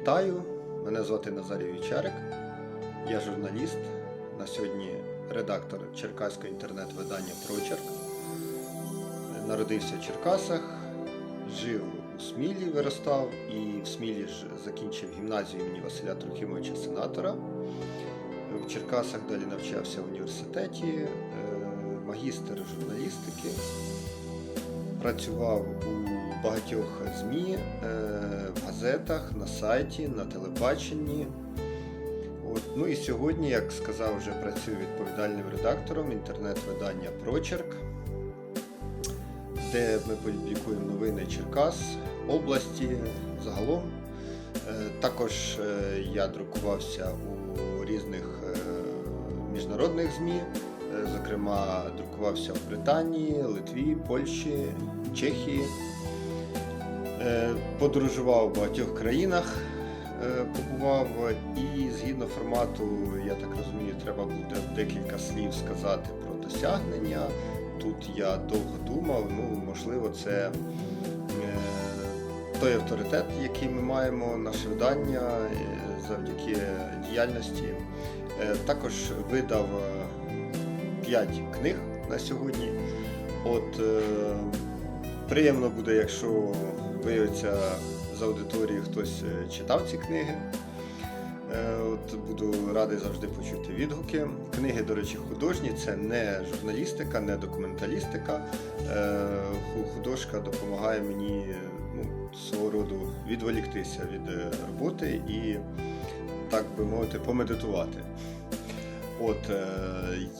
Вітаю! Мене звати Назарій Вічарик. Я журналіст. На сьогодні редактор черкаського інтернет-видання Прочерк. Народився в Черкасах, жив у Смілі, виростав і в Смілі ж закінчив гімназію імені Василя Трохимовича Сенатора. В Черкасах далі навчався в університеті, е, магістр журналістики. Працював у багатьох ЗМІ, е, в газетах, на сайті, на телебаченні. От. Ну і сьогодні, як сказав, вже працюю відповідальним редактором інтернет-видання Прочерк, де ми публікуємо новини Черкас, області загалом. Е, Також е, я друкувався у різних міжнародних ЗМІ, зокрема, друкувався в Британії, Литві, Польщі, Чехії. Е, Подорожував в багатьох країнах, е, побував, і згідно формату, я так розумію, треба буде декілька слів сказати про досягнення. Тут я довго думав, ну можливо, це е, той авторитет, який ми маємо, наше видання завдяки діяльності. Також видав 5 книг на сьогодні. От приємно буде, якщо виявиться з аудиторії хтось е, читав ці книги. Е, От буду радий завжди почути відгуки. Книги, до речі, художні, це не журналістика, не документалістика. Е, Художка допомагає мені ну, свого роду відволіктися від роботи і, так би мовити, помедитувати. От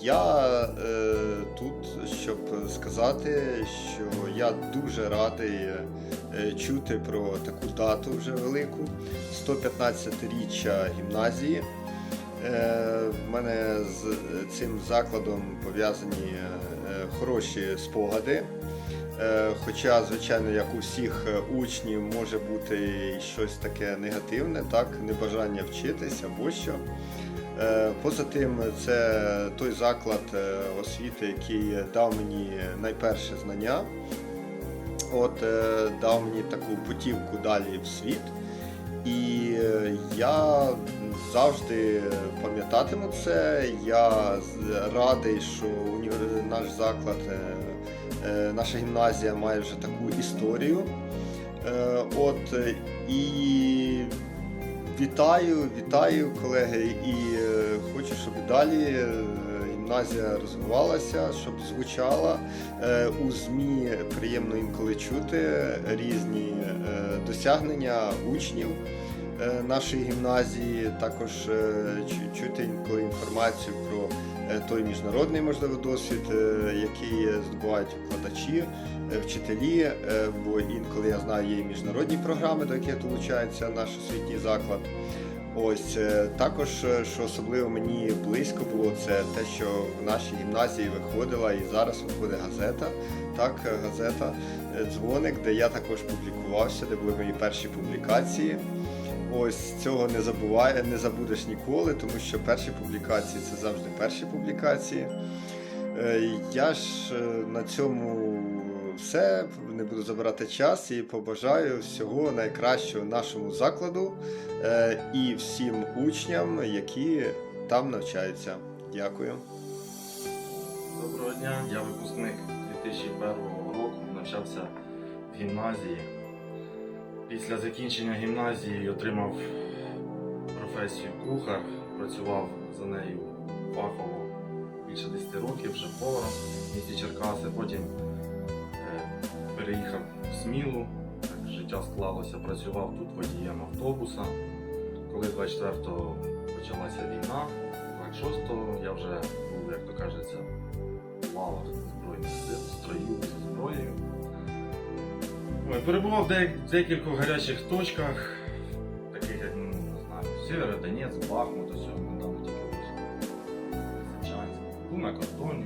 я тут, щоб сказати, що я дуже радий чути про таку дату вже велику 115-річчя гімназії. Е, в мене з цим закладом пов'язані е, хороші спогади. Е, Хоча, звичайно, як у всіх е, учнів може бути щось таке негативне, так, небажання вчитися або що. Е, Поза тим, це той заклад е, освіти, який дав мені найперше знання, от, е, дав мені таку путівку далі в світ. І е, я завжди пам'ятатиму це. Я радий, що наш заклад, е, наша гімназія має вже таку історію. От, і Вітаю, вітаю, колеги, і хочу, щоб далі гімназія розвивалася, щоб звучала. Е, у ЗМІ приємно інколи чути різні е, досягнення учнів е, нашої гімназії, також чути інколи інформацію про той міжнародний можливо досвід, який здобувають викладачі вчителі, бо інколи я знаю, є і міжнародні програми, до яких долучається наш освітній заклад. Ось е, також, е, що особливо мені близько було, це те, що в нашій гімназії виходила і зараз виходить газета. Так, е, газета Дзвоник, де я також публікувався, де були мої перші публікації. Ось цього не забуває, не забудеш ніколи, тому що перші публікації це завжди перші публікації. Я ж на цьому все. Не буду забирати час і побажаю всього найкращого нашому закладу е, і всім учням, які там навчаються. Дякую. Доброго дня, я випускник 2001 року, навчався в гімназії. Після закінчення гімназії отримав професію кухар, працював за нею фахово більше 10 років, вже поваром в місті Черкаси. Потім переїхав в Смілу, життя склалося, працював тут водієм автобуса. Коли 24-го почалася війна, 26-го я вже був, як то кажеться, лавах Збройних сил, строю зі зброєю. Перебував в де- декількох гарячих точках, таких як, ну, не знаю, Сєвєродонець, Бахмут, ось недавно тільки вийшло. Був на кордоні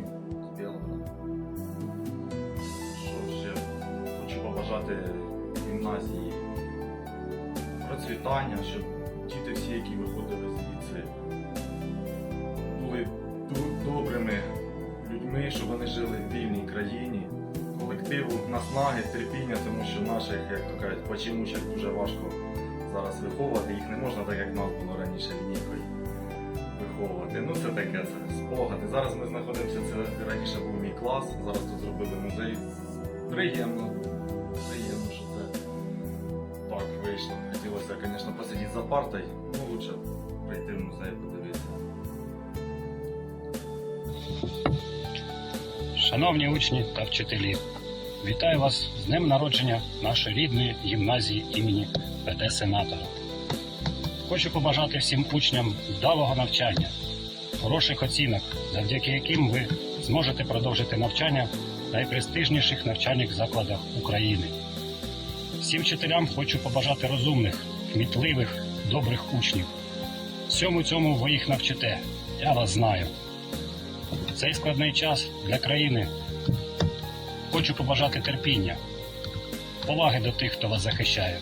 хочу побажати гімназії процвітання, щоб діти всі, які виходили звідси, були добрими людьми, щоб вони жили в вільній країні, колективу, наснаги, терпіння, тому що наших, як то кажуть, почимучих дуже важко зараз виховувати. Їх не можна так, як нас було раніше лінійкою виховувати. Ну це таке це спогади. Зараз ми знаходимося, це раніше був мій клас, зараз тут зробили музей. Приємно, вийшло. Звісно, посидіти за партою, ну лучше прийти в музей подивитися. Шановні учні та вчителі, вітаю вас з днем народження нашої рідної гімназії імені ПД Сенатора. Хочу побажати всім учням вдалого навчання, хороших оцінок, завдяки яким ви зможете продовжити навчання в найпрестижніших навчальних закладах України. Всім вчителям хочу побажати розумних, кмітливих, добрих учнів. Всьому цьому ви їх навчите. Я вас знаю. Цей складний час для країни хочу побажати терпіння, поваги до тих, хто вас захищає.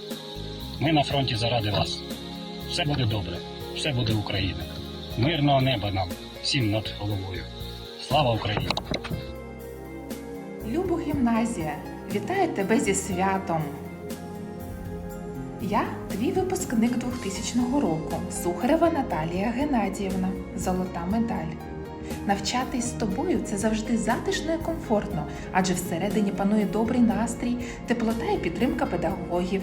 Ми на фронті заради вас. Все буде добре, все буде Україна. Мирного неба нам, всім над головою. Слава Україні! Любо гімназія, вітаю тебе зі святом. Я твій випускник 2000 року, Сухарева Наталія Геннадіївна, золота медаль. Навчатись з тобою це завжди затишно і комфортно, адже всередині панує добрий настрій, теплота і підтримка педагогів.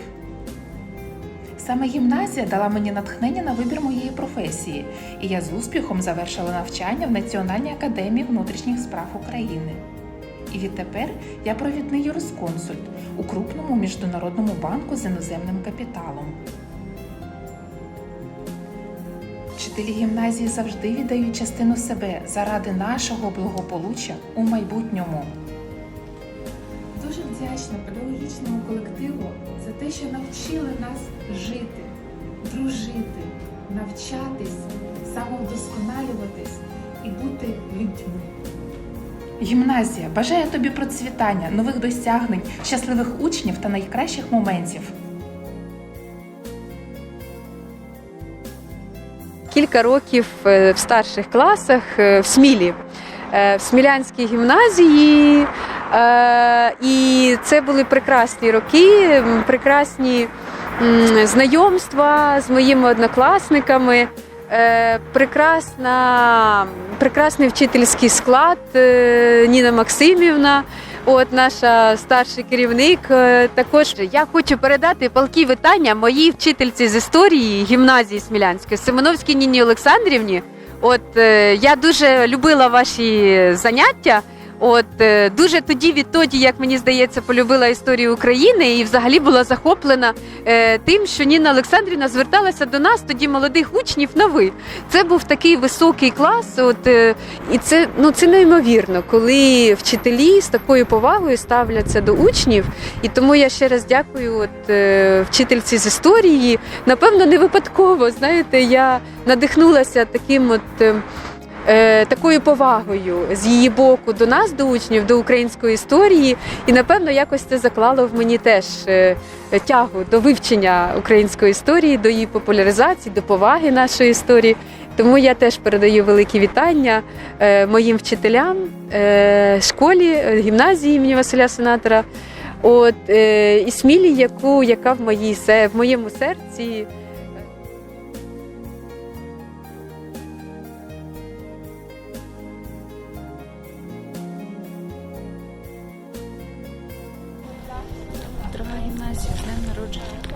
Саме гімназія дала мені натхнення на вибір моєї професії, і я з успіхом завершила навчання в Національній академії внутрішніх справ України. І відтепер я провідний юрисконсульт у крупному міжнародному банку з іноземним капіталом. Вчителі гімназії завжди віддають частину себе заради нашого благополуччя у майбутньому. Дуже вдячна педагогічному колективу за те, що навчили нас жити, дружити, навчатись, самовдосконалюватись і бути людьми. Гімназія бажає тобі процвітання, нових досягнень, щасливих учнів та найкращих моментів. кілька років е, в старших класах е, в Смілі, е, в Смілянській гімназії. І це були прекрасні роки, прекрасні знайомства з моїми однокласниками. Е, Прекрасна, прекрасний вчительський склад е, Ніна Максимівна, от наша старший керівник. Е, Також я хочу передати палки вітання моїй вчительці з історії гімназії Смілянської Семеновській Ніні Олександрівні. От я дуже любила ваші заняття. От е, дуже тоді, відтоді, як мені здається, полюбила історію України і взагалі була захоплена е, тим, що Ніна Олександрівна зверталася до нас, тоді молодих учнів, на ви. Це був такий високий клас. От е, і це ну це неймовірно, коли вчителі з такою повагою ставляться до учнів. І тому я ще раз дякую от, е, вчительці з історії. Напевно, не випадково. Знаєте, я надихнулася таким от. е, Такою повагою з її боку до нас, до учнів, до української історії, і напевно якось це заклало в мені теж е, тягу до вивчення української історії, до її популяризації, до поваги нашої історії. Тому я теж передаю великі вітання е, моїм вчителям, е, школі, е, гімназії імені Василя Сенатора. От е, і смілі, яку яка в моїй в моєму серці. Олексій, з днем народження.